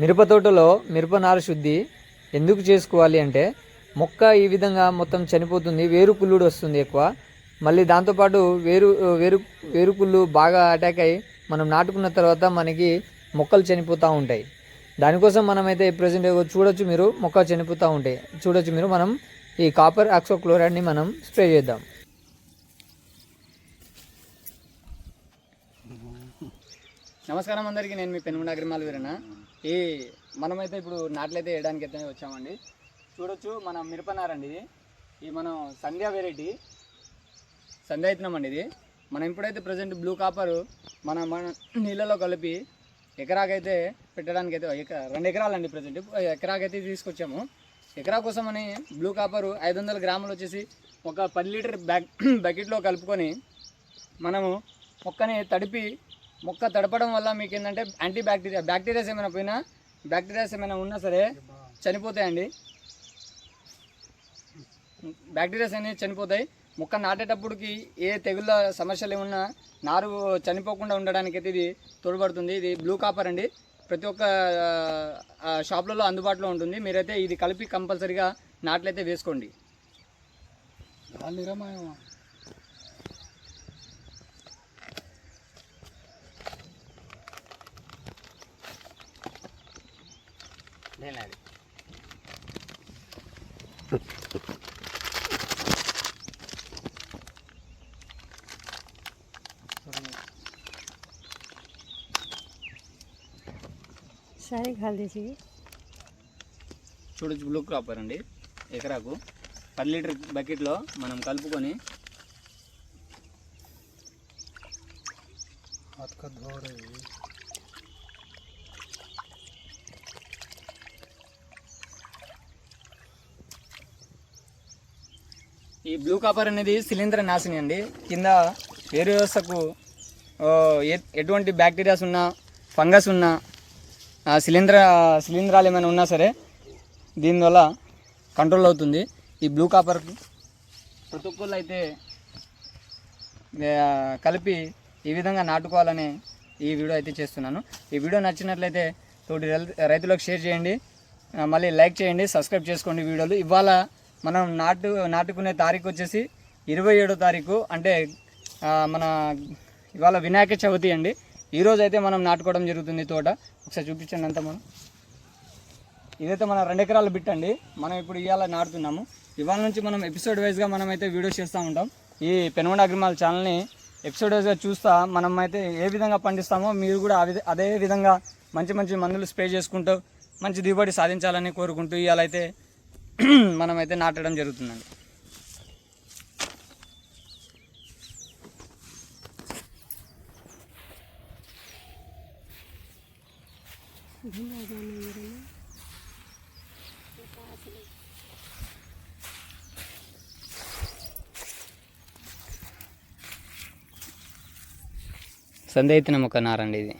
మిరప తోటలో మిరప నార శుద్ధి ఎందుకు చేసుకోవాలి అంటే మొక్క ఈ విధంగా మొత్తం చనిపోతుంది వేరు కుళ్ళుడు వస్తుంది ఎక్కువ. మళ్ళీ దాంతోపాటు వేరు వేరు వేరు కుళ్ళు బాగా అటాక్ అయ్యి మనం నాటుకున్న తర్వాత మనకి మొక్కలు చనిపోతూ ఉంటాయి. దానికోసం మనమైతే ప్రజెంట్ చూడొచ్చు మీరు మొక్క చనిపోతూ ఉంటాయి. చూడొచ్చు మీరు మనం ఈ కాపర్ ఆక్సోక్లోరైడ్ని మనం స్ప్రే చేద్దాం. నమస్కారం అందరికీ నేను మీ పెనుగుండ అగ్రిమాల వీరన్న. ఈ మనమైతే ఇప్పుడు నాట్లయితే వేయడానికి అయితే వచ్చామండి. చూడొచ్చు మన మిరపనారండి ఇది. ఈ మనం సంధ్యా వెరైటీ సంధ్యా ఇత్తనం అండి ఇది. మనం ఇప్పుడైతే ప్రజెంట్ బ్లూ కాపర్ మన మన నీళ్ళలో కలిపి ఎకరాకైతే పెట్టడానికి అయితే ఎక రెండు ఎకరాలండి ప్రజెంట్ ఎకరాకైతే తీసుకొచ్చాము. ఎకరా కోసం అని బ్లూ కాపరు ఐదు వందల గ్రాములు వచ్చేసి ఒక పది లీటర్ బ్యాక్ బకెట్లో కలుపుకొని మనము మొక్కని తడిపి మొక్క తడపడం వల్ల మీకు ఏంటంటే యాంటీ బ్యాక్టీరియా బ్యాక్టీరియాస్ ఏమైనా పోయినా బ్యాక్టీరియాస్ ఏమైనా ఉన్నా సరే చనిపోతాయండి. బ్యాక్టీరియాస్ అనేవి చనిపోతాయి. మొక్క నాటేటప్పటికి ఏ తెగుళ్ళ సమస్యలు ఏమున్నా నారు చనిపోకుండా ఉండడానికి అయితే ఇది తోడ్పడుతుంది. ఇది బ్లూ కాపర్ అండి. ప్రతి ఒక్క షాప్లలో అందుబాటులో ఉంటుంది. మీరైతే ఇది కలిపి కంపల్సరీగా నాట్లయితే వేసుకోండి. सारे घाल दीजिए చూడొచ్చు బ్లూ కాపర్ అండి ఎకరాకు పది లీటర్ బకెట్లో మనం కలుపుకొని ఈ బ్లూ కాపర్ అనేది శిలీంద్ర నాశిని అండి. కింద వేరు వ్యవస్థకు ఎ- ఎటువంటి బ్యాక్టీరియాస్ ఉన్నా ఫంగస్ ఉన్నా శిలీంద్ర శిలీంధ్రాలు ఏమైనా ఉన్నా సరే దీనివల్ల కంట్రోల్ అవుతుంది. ఈ బ్లూ కాపర్ ప్రతి ఒక్కళ్ళు అయితే కలిపి ఈ విధంగా నాటుకోవాలని ఈ వీడియో అయితే చేస్తున్నాను. ఈ వీడియో నచ్చినట్లయితే తోటి రైతులకు షేర్ చేయండి. మళ్ళీ లైక్ చేయండి సబ్స్క్రైబ్ చేసుకోండి వీడియోలు. ఇవాళ మనం నాటు నాటుకునే తారీఖు వచ్చేసి ఇరవై ఏడో తారీఖు అంటే మన ఇవాళ వినాయక చవితి అండి. ఈరోజు అయితే మనం నాటుకోవడం జరుగుతుంది తోట. ఒకసారి చూపించండి అంతా మనం. ఇదైతే మన రెండు ఎకరాలు బిట్ అండి. మనం ఇప్పుడు ఇవాళ నాటుతున్నాము. ఇవాళ నుంచి మనం ఎపిసోడ్ వైజ్గా మనం అయితే వీడియోస్ చేస్తూ ఉంటాం. ఈ పెనుగొండ అగ్రిమాల్ ఛానల్ని ఎపిసోడ్ వైజ్గా చూస్తా మనం అయితే ఏ విధంగా పండిస్తామో మీరు కూడా అదే విధంగా మంచి మంచి మందులు స్ప్రే చేసుకుంటూ మంచి దిగుబడి సాధించాలని కోరుకుంటూ ఇవాళ అయితే మనమైతే నాటడం జరుగుతుందండి. సందేహితనం ఒక నారండి ఇది.